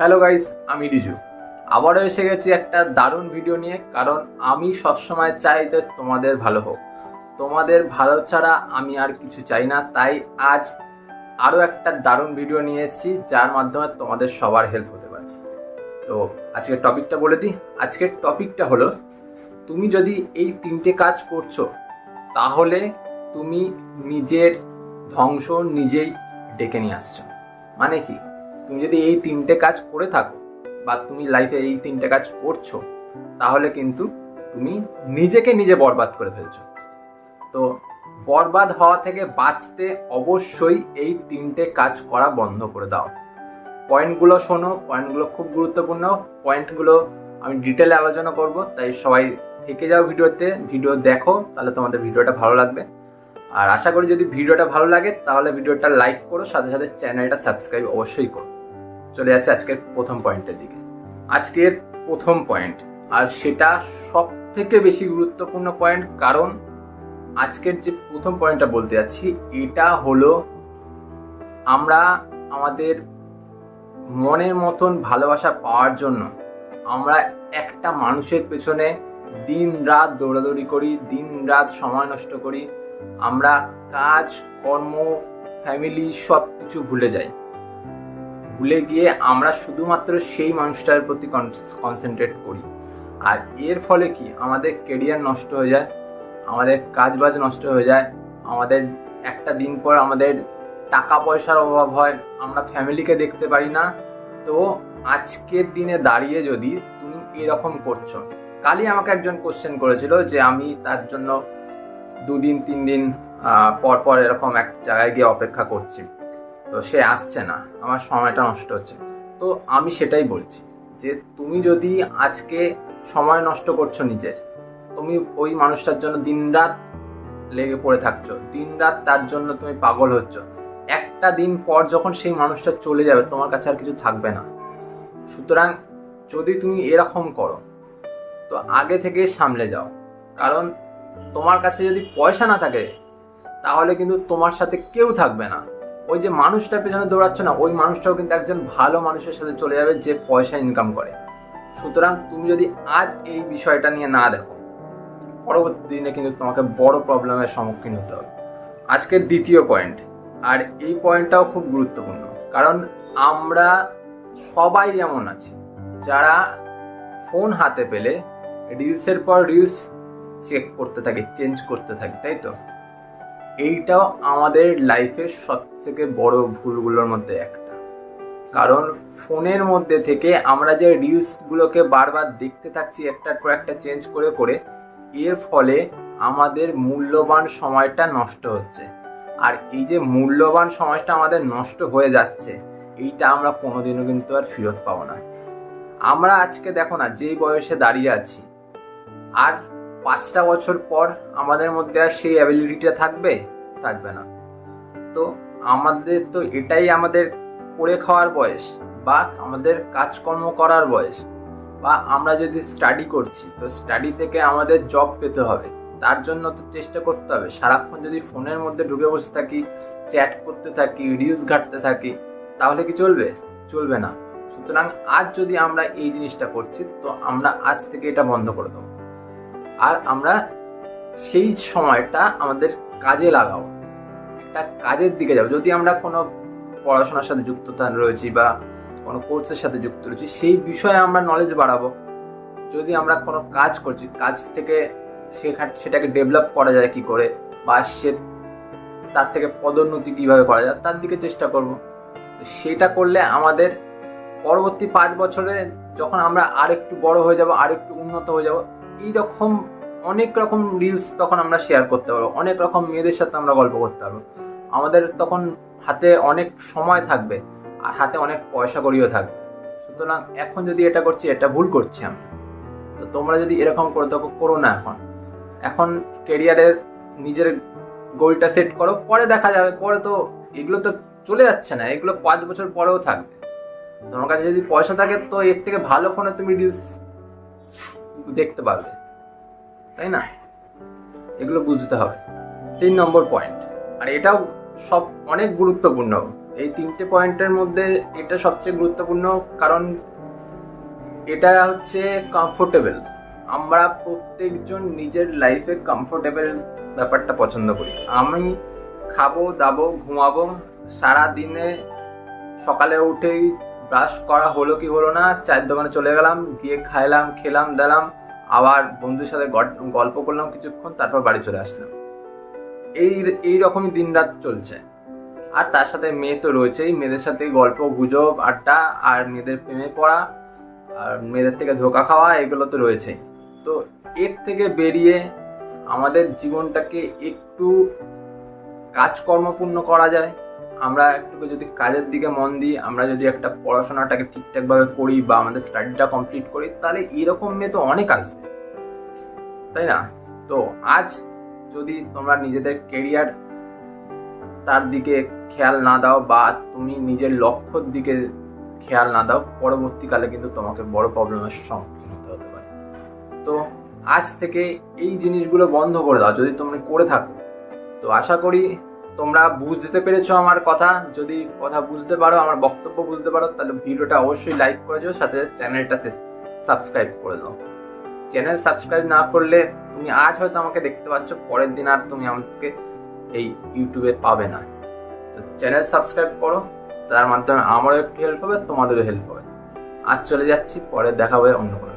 Hello guys আমি রিজু। আবারও এসে গেছি একটা দারুণ ভিডিও নিয়ে, কারণ আমি সবসময় চাই যে তোমাদের ভালো হোক। তোমাদের ভালো ছাড়া আমি আর কিছু চাই না, তাই আজ আরও একটা দারুণ ভিডিও নিয়ে এসেছি, যার মাধ্যমে তোমাদের সবার হেল্প হতে পারে। তো আজকের টপিকটা বলে দিই। আজকের টপিকটা হলো, তুমি যদি এই তিনটে কাজ করছ, তাহলে তুমি নিজের ধ্বংস নিজেই ডেকে নিয়ে আসছো। মানে কি? তুমি যদি এই তিনটে কাজ করে থাকো বা তুমি লাইফে এই তিনটে কাজ করছ, তাহলে কিন্তু তুমি নিজেকে নিজে বরবাদ করে ফেলছো। তো বরবাদ হওয়া থেকে বাঁচতে অবশ্যই এই তিনটে কাজ করা বন্ধ করে দাও। পয়েন্টগুলো শোনো পয়েন্টগুলো খুব গুরুত্বপূর্ণ। পয়েন্টগুলো আমি ডিটেলে আলোচনা করব, তাই সবাই থেকে যাও ভিডিওতে। ভিডিও দেখো, তাহলে তোমাদের ভিডিওটা ভালো লাগবে। আর আশা করি যদি ভিডিওটা ভালো লাগে, তাহলে ভিডিওটা লাইক করো, সাথে সাথে চ্যানেলটা সাবস্ক্রাইব অবশ্যই করো। চলে যাচ্ছে আজকের প্রথম পয়েন্টের দিকে। আজকের প্রথম পয়েন্ট, আর সেটা সব থেকে বেশি গুরুত্বপূর্ণ পয়েন্ট কারণ আজকের যে প্রথম পয়েন্টটা বলতে যাচ্ছি, এটা হলো আমরা আমাদের মনের মতন ভালোবাসা পাওয়ার জন্য আমরা একটা মানুষের পেছনে দিন রাত দৌড়াদৌড়ি করি, দিন রাত সময় নষ্ট করি, আমরা কাজ, কর্ম ফ্যামিলি সব কিছু ভুলে যাই। ভুলে গিয়ে আমরা শুধুমাত্র সেই মানুষটার প্রতি কনসেন্ট্রেট করি। আর এর ফলে কি? আমাদের কেরিয়ার নষ্ট হয়ে যায়, আমাদের কাজ বাজ নষ্ট হয়ে যায়, আমাদের একটা দিন পর আমাদের টাকা পয়সার অভাব হয়, আমরা ফ্যামিলিকে দেখতে পারি না। তো আজকের দিনে দাঁড়িয়ে যদি তুমি এরকম করছ, কালই আমাকে একজন কোশ্চেন করেছিল যে আমি তার জন্য দুদিন তিন দিন পর পর এরকম এক জায়গায় গিয়ে অপেক্ষা করছি। তো সে আসছে না। আমার সময়টা নষ্ট হচ্ছে। তো আমি সেটাই বলছি যে তুমি যদি আজকে সময় নষ্ট করছ নিজের, তুমি ওই মানুষটার জন্য দিনরাত লেগে পড়ে থাকছো, দিনরাত তার জন্য তুমি পাগল হচ্ছ, একটা দিন পর যখন সেই মানুষটা চলে যাবে, তোমার কাছে আর কিছু থাকবে না। সুতরাং যদি তুমি এরকম করো, তো আগে থেকে সামলে যাও। কারণ তোমার কাছে যদি পয়সা না থাকে, তাহলে কিন্তু তোমার সাথে কেউ থাকবে না। ওই যে মানুষটার পেছনে দৌড়াচ্ছ না, ওই মানুষটাও কিন্তু একজন ভালো মানুষের সাথে চলে যাবে যে পয়সা ইনকাম করে। সুতরাং তুমি যদি আজ এই বিষয়টা নিয়ে না দেখো, পরবর্তী দিনে কিন্তু তোমাকে বড় প্রবলেমের সম্মুখীন হতে হবে। আজকের দ্বিতীয় পয়েন্ট আর এই পয়েন্টটাও খুব গুরুত্বপূর্ণ। কারণ আমরা সবাই এমন আছি, যারা ফোন হাতে পেলে রিলসের পর রিলস চেক করতে থাকে চেঞ্জ করতে থাকে, তাই তো? এইটাও আমাদের লাইফের সব থেকে বড় ভুলগুলোর মধ্যে একটা। কারণ ফোনের মধ্যে থেকে আমরা যে রিলসগুলোকে বারবার দেখতে থাকছি, একটার পর একটা চেঞ্জ করে করে, এর ফলে আমাদের মূল্যবান সময়টা নষ্ট হচ্ছে। আর এই যে মূল্যবান সময়টা আমাদের নষ্ট হয়ে যাচ্ছে, এইটা আমরা কোনোদিনও কিন্তু আর ফেরত পাবো না। আমরা আজকে দেখো না, যেই বয়সে দাঁড়িয়ে আছি, আর পাঁচটা বছর পর আমাদের মধ্যে আর সেই অ্যাবিলিটিটা থাকবে? থাকবে না। তো আমাদের তো এটাই আমাদের করে খাওয়ার বয়স বা আমাদের কাজকর্ম করার বয়স বা আমরা যদি স্টাডি করছি, তো স্টাডি থেকে আমাদের জব পেতে হবে। তার জন্য তো চেষ্টা করতে হবে। সারাক্ষণ যদি ফোনের মধ্যে ঢুকে বসে থাকি চ্যাট করতে থাকি রিলস ঘাটতে থাকি, তাহলে কি চলবে? চলবে না। সুতরাং আজ যদি আমরা এই জিনিসটা করছি, তো আমরা আজ থেকে এটা বন্ধ করে দেবো। আর আমরা সেই সময়টা আমাদের কাজে লাগাবো। একটা কাজের দিকে যাব। যদি আমরা কোনো পড়াশোনার সাথে যুক্ত রয়েছি বা কোনো কোর্সের সাথে যুক্ত রয়েছি, সেই বিষয়ে আমরা নলেজ বাড়াবো। যদি আমরা কোনো কাজ করছি, কাজ থেকে সেখান সেটাকে ডেভেলপ করা যায় কি করে বা সে তার থেকে পদোন্নতি কীভাবে করা যায়, তার দিকে চেষ্টা করব। তো সেটা করলে আমাদের পরবর্তী পাঁচ বছরে যখন আমরা আরেকটু বড় হয়ে যাব, আরেকটু উন্নত হয়ে যাব এইরকম অনেক রকম রিলস তখন আমরা শেয়ার করতে পারব, অনেক রকম মেয়েদের সাথে আমরা গল্প করতে পারব। আমাদের তখন হাতে অনেক সময় থাকবে, আর হাতে অনেক পয়সা করিও থাকবে। সুতরাং এখন যদি এটা করছি, এটা ভুল করছি আমি। তো তোমরা যদি এরকম করে থাকো করো না এখন। এখন কেরিয়ারের নিজের গোলটা সেট করো, পরে দেখা যাবে, পরে তো এগুলো তো চলে যাচ্ছে না, এগুলো পাঁচ বছর পরেও থাকবে। তোমার কাছে যদি পয়সা থাকে, তো এর থেকে ভালো ফোনে তুমি রিলস দেখতে পারবে। তাই না? এগুলো বুঝতে হবে। তিন নম্বর পয়েন্ট আর এটাও সব অনেক গুরুত্বপূর্ণ। এই তিনটে পয়েন্টের মধ্যে এটা সবচেয়ে গুরুত্বপূর্ণ কারণ এটা হচ্ছে কমফোর্টেবল আমরা প্রত্যেকজন নিজের লাইফে কমফোর্টেবল ব্যাপারটা পছন্দ করি। আমি খাব, দাবো, ঘুমাবো সারা দিনে সকালে উঠেই ব্রাশ করা হলো কি হলো না, চায়ের দোকানে চলে গেলাম, গিয়ে খাইলাম, খেলাম, দিলাম আবার বন্ধুর সাথে গল্প করলাম কিছুক্ষণ, তারপর বাড়ি চলে আসলাম। এই এই রকমই দিন রাত চলছে। আর তার সাথে মেয়ে তো রয়েছেই, মেয়েদের সাথে গল্প, গুজব, আড্ডা আর মেয়েদের প্রেমে পড়া আর মেয়েদের থেকে ধোকা খাওয়া, এগুলো তো রয়েছেই। তো এর থেকে বেরিয়ে আমাদের জীবনটাকে একটু কাজকর্মপূর্ণ করা যায়। আমরা একটু যদি কাজের দিকে মন দিই, আমরা যদি একটা পড়াশোনাটাকে ঠিকঠাকভাবে করি বা আমাদের স্টাডিটা কমপ্লিট করি, তাহলে এরকম মেয়ে তো অনেক আসবে তাই না? তো আজ যদি তোমরা নিজেদের কেরিয়ার তার দিকে খেয়াল না দাও বা তুমি নিজের লক্ষ্যর দিকে খেয়াল না দাও, পরবর্তীকালে কিন্তু তোমাকে বড় প্রবলেমের সম্মুখীন হতে হতে পারে। তো আজ থেকে এই জিনিসগুলো বন্ধ করে দাও, যদি তুমি করে থাকো। তো আশা করি তোমরা বুঝতে পেরেছ আমার কথা। যদি কথা বুঝতে পারো, আমার বক্তব্য বুঝতে পারো, তাহলে ভিডিওটা অবশ্যই লাইক করে দিও, সাথে চ্যানেলটা সাবস্ক্রাইব করে দাও। চ্যানেল সাবস্ক্রাইব না করলে তুমি আজ হয়তো আমাকে দেখতে পাচ্ছ, পরের দিন আর তুমি আমাকে এই ইউটিউবে পাবে না। তো চ্যানেল সাবস্ক্রাইব করো, তার মাধ্যমে আমারও একটু হেল্প হবে, তোমাদেরও হেল্প হবে। আজ চলে যাচ্ছি, পরে দেখা হবে অন্য কোনো